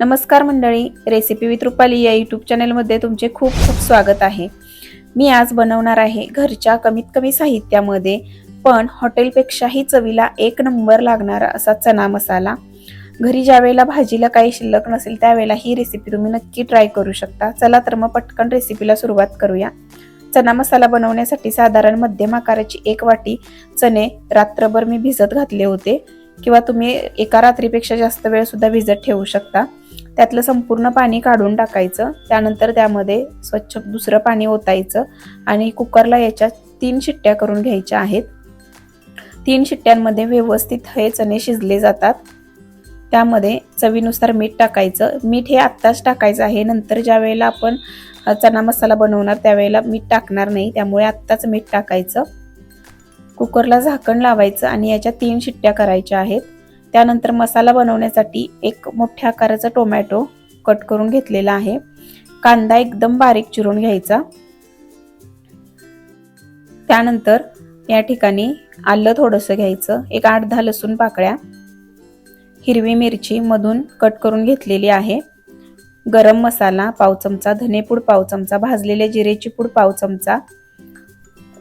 नमस्कार मंडळी recipe with Rupali या यूट्यूब चॅनलमध्ये तुमचे खूप खूप स्वागत आहे. मी आज बनवणार आहे घरच्या कमीत कमी साहित्यामध्ये पण हॉटेलपेक्षाही चवीला एक नंबर लागणारा असा चना मसाला. घरी ज्यावेळेला भाजीला काही शिल्लक नसेल त्यावेळेला ही रेसिपी तुम्ही नक्की ट्राय करू शकता. चला तर मग पटकन रेसिपीला सुरुवात करूया. चना मसाला बनवण्यासाठी साधारण मध्यम आकाराची एक वाटी चणे रात्रभर मी भिजत घातले होते. किंवा तुम्ही एका रात्रीपेक्षा जास्त वेळ सुद्धा भिजत ठेवू शकता. त्यातलं संपूर्ण पाणी काढून टाकायचं. त्यानंतर त्यामध्ये स्वच्छ दुसरं पाणी ओतायचं आणि कुकरला याच्या तीन शिट्ट्या करून घ्यायच्या आहेत. तीन शिट्ट्यांमध्ये व्यवस्थित हे चणे शिजले जातात. त्यामध्ये चवीनुसार मीठ टाकायचं. मीठ हे आत्ताच टाकायचं आहे. नंतर ज्या वेळेला आपण चना मसाला बनवणार त्यावेळेला मीठ टाकणार नाही. त्यामुळे आत्ताच मीठ टाकायचं. कुकरला झाकण लावायचं आणि याच्या तीन शिट्ट्या करायच्या आहेत. त्यानंतर मसाला बनवण्यासाठी एक मोठ्या आकाराचा टोमॅटो कट करून घेतलेला आहे. कांदा एकदम बारीक चिरून घ्यायचा. त्यानंतर या ठिकाणी आलं थोडंसं घ्यायचं. एक आठ दहा लसूण पाकळ्या हिरवी मिरची मधून कट करून घेतलेली आहे. गरम मसाला पाव चमचा धनेपूड पाव चमचा भाजलेले जिरेची पूड पाव चमचा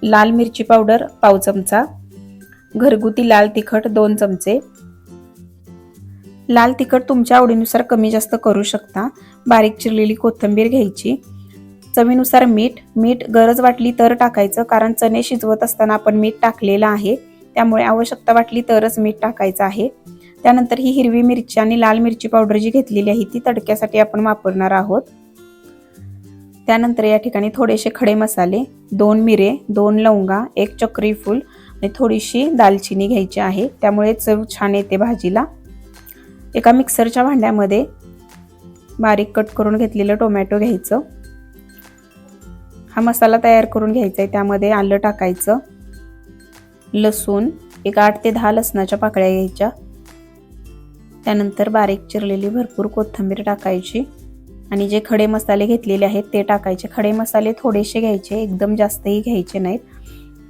लाल मिरची पावडर पाव चमचा घरगुती लाल तिखट दोन चमचे लाल तिखट तुमच्या आवडीनुसार कमी जास्त करू शकता. बारीक चिरलेली कोथिंबीर घ्यायची. चवीनुसार मीठ मीठ गरज वाटली तर टाकायचं कारण चणे शिजवत असताना आपण मीठ टाकलेलं आहे. त्यामुळे आवश्यकता वाटली तरच मीठ टाकायचं आहे. त्यानंतर ही हिरवी मिरची आणि लाल मिरची पावडर जी घेतलेली आहे ती तडक्यासाठी आपण वापरणार आहोत. त्यानंतर या ठिकाणी थोडेसे खडे मसाले दोन मिरे दोन लवंगा एक चक्री फूल आणि थोडीशी दालचिनी घ्यायची आहे. त्यामुळे चव छान येते भाजीला. एका मिक्सरच्या भांड्यामध्ये बारीक कट करून घेतलेलं टोमॅटो घ्यायचं. हा मसाला तयार करून घ्यायचा आहे त्यामध्ये आलं टाकायचं. लसूण एक आठ ते दहा लसणाच्या पाकळ्या घ्यायच्या. त्यानंतर बारीक चिरलेली भरपूर कोथिंबीर टाकायची. आणि जे खडे मसाले घेतलेले आहेत ते टाकायचे. खडे मसाले थोडेसे घ्यायचे एकदम जास्तही घ्यायचे नाहीत.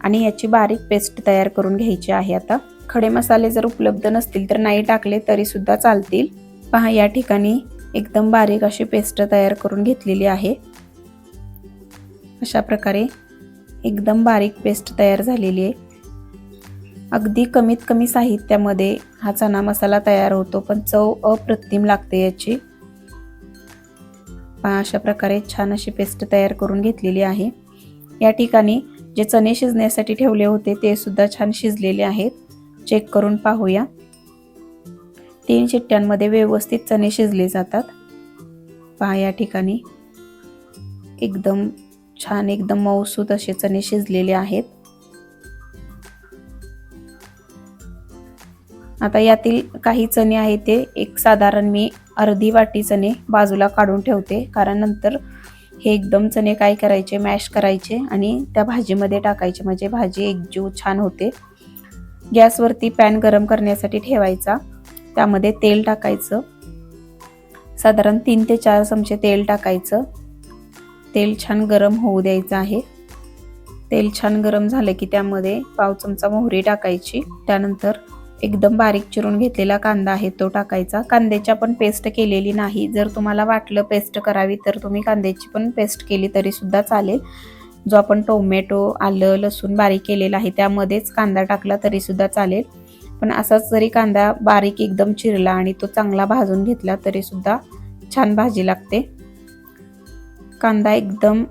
आणि याची बारीक पेस्ट तयार करून घ्यायची आहे आता. खडे मसाले जर उपलब्ध नसतील तर नाही टाकले तरी सुद्धा चालतील. पहा या ठिकाणी एकदम बारीक अशी पेस्ट तयार करून घेतलेली आहे. अशा प्रकारे एकदम बारीक पेस्ट तयार झालेली आहे. अगदी कमीत कमी साहित्यामध्ये हा चना मसाला तयार होतो पण चव अप्रतिम लागते याची. पहा अशा प्रकारे छान अशी पेस्ट तयार करून घेतलेली आहे. या ठिकाणी जे चणे शिजण्यासाठी ठेवले होते ते सुद्धा छान शिजलेले आहेत. चेक करून पाहूया. तीन शिट्ट्यांमध्ये व्यवस्थित चणे शिजले जातात. पहा या ठिकाणी. एकदम छान एकदम मऊसूत असे चणे शिजलेले आहेत. आता यातील काही चणे आहेत ते एक साधारण मी अर्धी वाटी चणे बाजूला काढून ठेवते कारण नंतर हे एकदम चणे काय करायचे मॅश करायचे आणि त्या भाजीमध्ये टाकायचे. म्हणजे भाजी एकजीव छान होते. गॅसवरती पॅन गरम करण्यासाठी ठेवायचा. त्यामध्ये तेल टाकायचं. साधारण तीन ते चार चमचे तेल टाकायचं. तेल छान गरम होऊ द्यायचं आहे. तेल छान गरम झालं की त्यामध्ये पाव चमचा मोहरी टाकायची. त्यानंतर एकदम बारीक चिरून घेतलेला कांदा आहे तो टाकायचा. कांद्याची पण पेस्ट केलेली नाही. जर तुम्हाला वाटलं पेस्ट करावी तर तुम्ही कांद्याची पण पेस्ट केली तरी सुद्धा चालेल. जो आपण टोमॅटो आलं लसूण बारीक केलेला आहे त्यामध्येच कांदा टाकला तरी सुद्धा चालेल. पण असाच जरी कांदा बारीक एकदम चिरला आणि तो चांगला भाजून घेतला तरी सुद्धा छान भाजी लागते. कांदा एकदम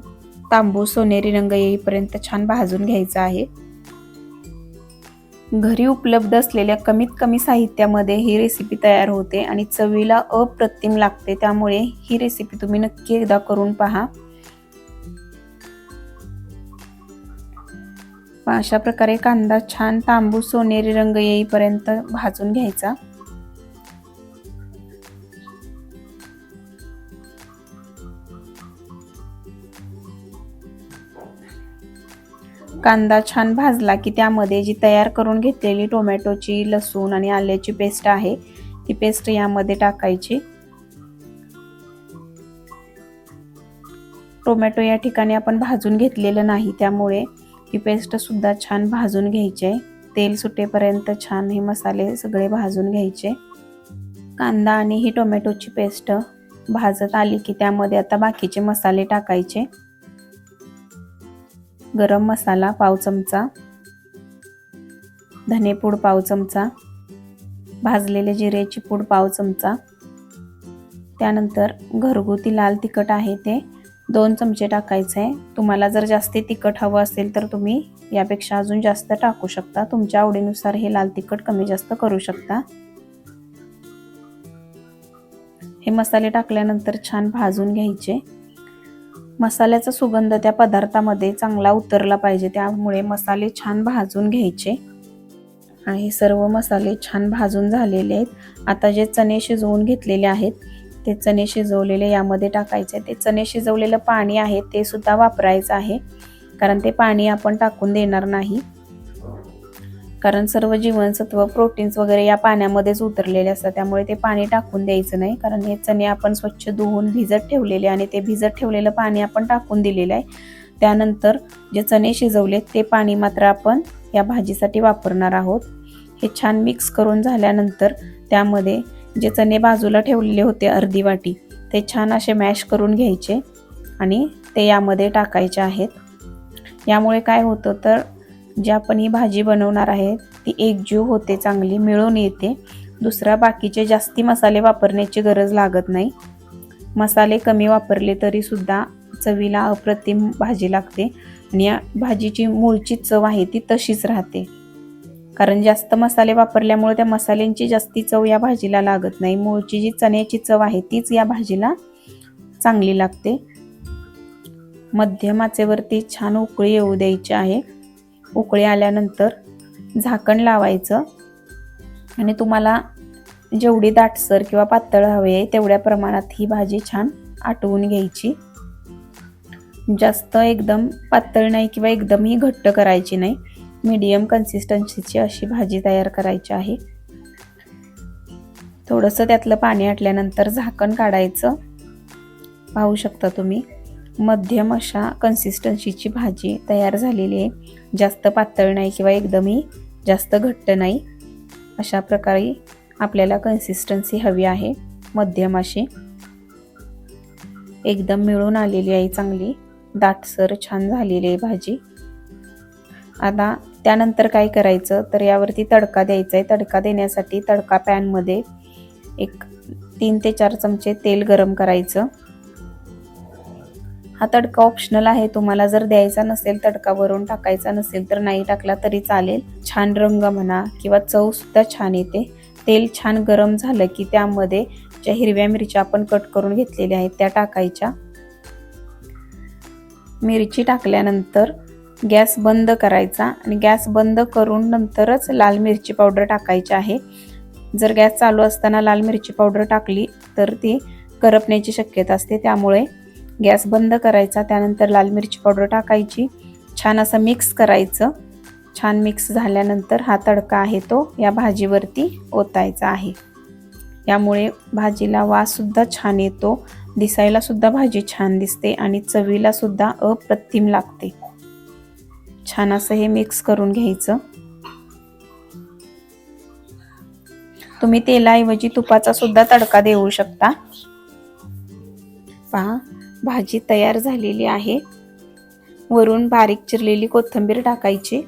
तांबू सोनेरी रंग येईपर्यंत छान भाजून घ्यायचा आहे. घरी उपलब्ध असलेल्या कमीत कमी साहित्यामध्ये ही रेसिपी तयार होते आणि चवीला अप्रतिम लागते. त्यामुळे ही रेसिपी तुम्ही नक्की एकदा करून पहा. अशा प्रकारे कांदा छान तांबू सोनेरी रंग येईपर्यंत भाजून घ्यायचा. कांदा छान भाजला की त्यामध्ये जी तयार करून घेतलेली टोमॅटोची लसूण आणि आल्याची पेस्ट आहे ती पेस्ट यामध्ये टाकायची. टोमॅटो या ठिकाणी आपण भाजून घेतलेलं नाही त्यामुळे ही पेस्ट सुद्धा छान भाजून घ्यायची. आहे तेल सुटेपर्यंत छान हे मसाले सगळे भाजून घ्यायचे. कांदा आणि ही टोमॅटोची पेस्ट भाजत आली की त्यामध्ये आता बाकीचे मसाले टाकायचे. गरम मसाला पाव चमचा धनेपूड पाव चमचा भाजलेले जिरेची पूड पाव चमचा. त्यानंतर घरगुती लाल तिखट आहे ते दोन चमचे टाकायचे. आहे तुम्हाला जर जास्ती तिखट हवं असेल तर तुम्ही यापेक्षा अजून जास्त टाकू शकता. तुमच्या आवडीनुसार हे लाल तिखट कमी जास्त करू शकता. हे मसाले टाकल्यानंतर छान भाजून घ्यायचे. मसाल्याचा सुगंध त्या पदार्थामध्ये चांगला उतरला पाहिजे. त्यामुळे मसाले छान भाजून घ्यायचे. आणि सर्व मसाले छान भाजून झालेले आहेत. आता जे चणे शिजवून घेतलेले आहेत ते चणे शिजवलेले यामध्ये टाकायचे. ते चणे शिजवलेलं पाणी आहे ते सुद्धा वापरायचं आहे. कारण ते पाणी आपण टाकून देणार नाही. कारण सर्व जीवनसत्व प्रोटीन्स वगैरे या पाण्यामध्येच उतरलेले असतात. त्यामुळे ते पाणी टाकून द्यायचं नाही. कारण हे चणे आपण स्वच्छ धुवून भिजत ठेवलेले आणि ते भिजत ठेवलेलं पाणी आपण टाकून दिलेलं आहे. त्यानंतर जे चणे शिजवले ते पाणी मात्र आपण या भाजीसाठी वापरणार आहोत. हे छान मिक्स करून झाल्यानंतर त्यामध्ये जे चणे बाजूला ठेवलेले होते अर्धी वाटी ते छान असे मॅश करून घ्यायचे आणि ते यामध्ये टाकायचे आहेत. यामुळे काय होतं तर जी आपण ही भाजी बनवणार आहे ती एकजीव होते चांगली मिळून येते. दुसरा बाकीचे जास्ती मसाले वापरण्याची गरज लागत नाही. मसाले कमी वापरले तरीसुद्धा चवीला अप्रतिम भाजी लागते आणि या भाजीची मूळची चव आहे ती तशीच राहते. कारण जास्त मसाले वापरल्यामुळे त्या मसाल्यांची जास्ती चव या भाजीला लागत नाही. मूळची जी चण्याची चव आहे तीच या भाजीला चांगली लागते. मध्यम आचेवरती छान उकळी येऊ द्यायची आहे. उकळी आल्यानंतर झाकण लावायचं. आणि तुम्हाला जेवढी दाटसर किंवा पातळ हवी आहे तेवढ्या प्रमाणात ही भाजी छान आटवून घ्यायची. जास्त एकदम पातळ नाही किंवा एकदमही घट्ट करायची नाही. मीडियम कन्सिस्टन्सीची अशी भाजी तयार करायची आहे. थोडंसं त्यातलं पाणी आटल्यानंतर झाकण काढायचं. पाहू शकता तुम्ही. मध्यम अशा कन्सिस्टन्सीची भाजी तयार झालेली आहे. जास्त पातळ नाही किंवा एकदमही जास्त घट्ट नाही. अशा प्रकारे आपल्याला कन्सिस्टन्सी हवी आहे. मध्यम अशी. एकदम मिळून आलेली आहे चांगली. दाटसर छान झालेली आहे भाजी. आता त्यानंतर काय करायचं? तर यावरती तडका द्यायचा आहे. तडका देण्यासाठी तडका पॅनमध्ये एक तीन ते चार चमचे तेल गरम करायचं. हा तडका ऑप्शनल आहे. तुम्हाला जर द्यायचा नसेल तडका वरून टाकायचा नसेल तर नाही टाकला तरी चालेल. छान रंग म्हणा किंवा चव सुद्धा छान येते. तेल छान गरम झालं की त्यामध्ये ज्या हिरव्या मिरच्या आपण कट करून घेतलेल्या आहेत त्या टाकायच्या. मिरची टाकल्यानंतर गॅस बंद करायचा आणि गॅस बंद करून नंतरच लाल मिरची पावडर टाकायची आहे. जर गॅस चालू असताना लाल मिरची पावडर टाकली तर ती करपण्याची शक्यता असते. त्यामुळे गॅस बंद करायचा त्यानंतर लाल मिरची पावडर टाकायची. छान असं मिक्स करायचं. छान मिक्स झाल्यानंतर हा तडका आहे तो या भाजीवरती ओतायचा आहे. यामुळे भाजीला वाससुद्धा छान येतो. दिसायला सुद्धा भाजी छान दिसते आणि चवीला सुद्धा अप्रतिम लागते. छान असं हे मिक्स करून घ्यायचं. तुम्ही तेलाऐवजी तुपाचा सुद्धा तडका देऊ शकता. पहा. भाजी तयार झालेली आहे. वरून बारीक चिरलेली कोथिंबीर टाकायची.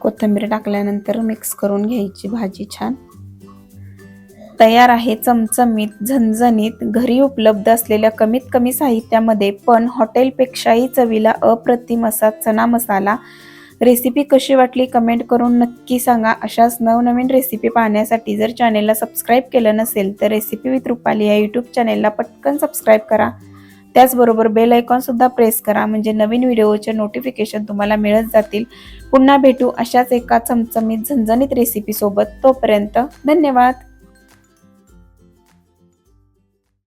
कोथिंबीर टाकल्यानंतर मिक्स करून घ्यायची भाजी छान. तयार आहे चमचमीत झणझणीत घरी उपलब्ध असलेल्या कमीत कमी साहित्यामध्ये पण हॉटेलपेक्षाही चवीला अप्रतिम असा चना मसाला रेसिपी कशी वाटली कमेंट करून नक्की सांगा. अशाच नवनवीन रेसिपी पाहण्यासाठी जर चॅनेलला सबस्क्राईब केलं नसेल तर रेसिपी विथ रुपाली या यूट्यूब चॅनेलला पटकन सबस्क्राईब करा. त्याचबरोबर बेल आयकॉनसुद्धा प्रेस करा म्हणजे नवीन व्हिडिओचे नोटिफिकेशन तुम्हाला मिळत जातील. पुन्हा भेटू अशाच एका चमचमीत झणझणीत रेसिपीसोबत तोपर्यंत धन्यवाद.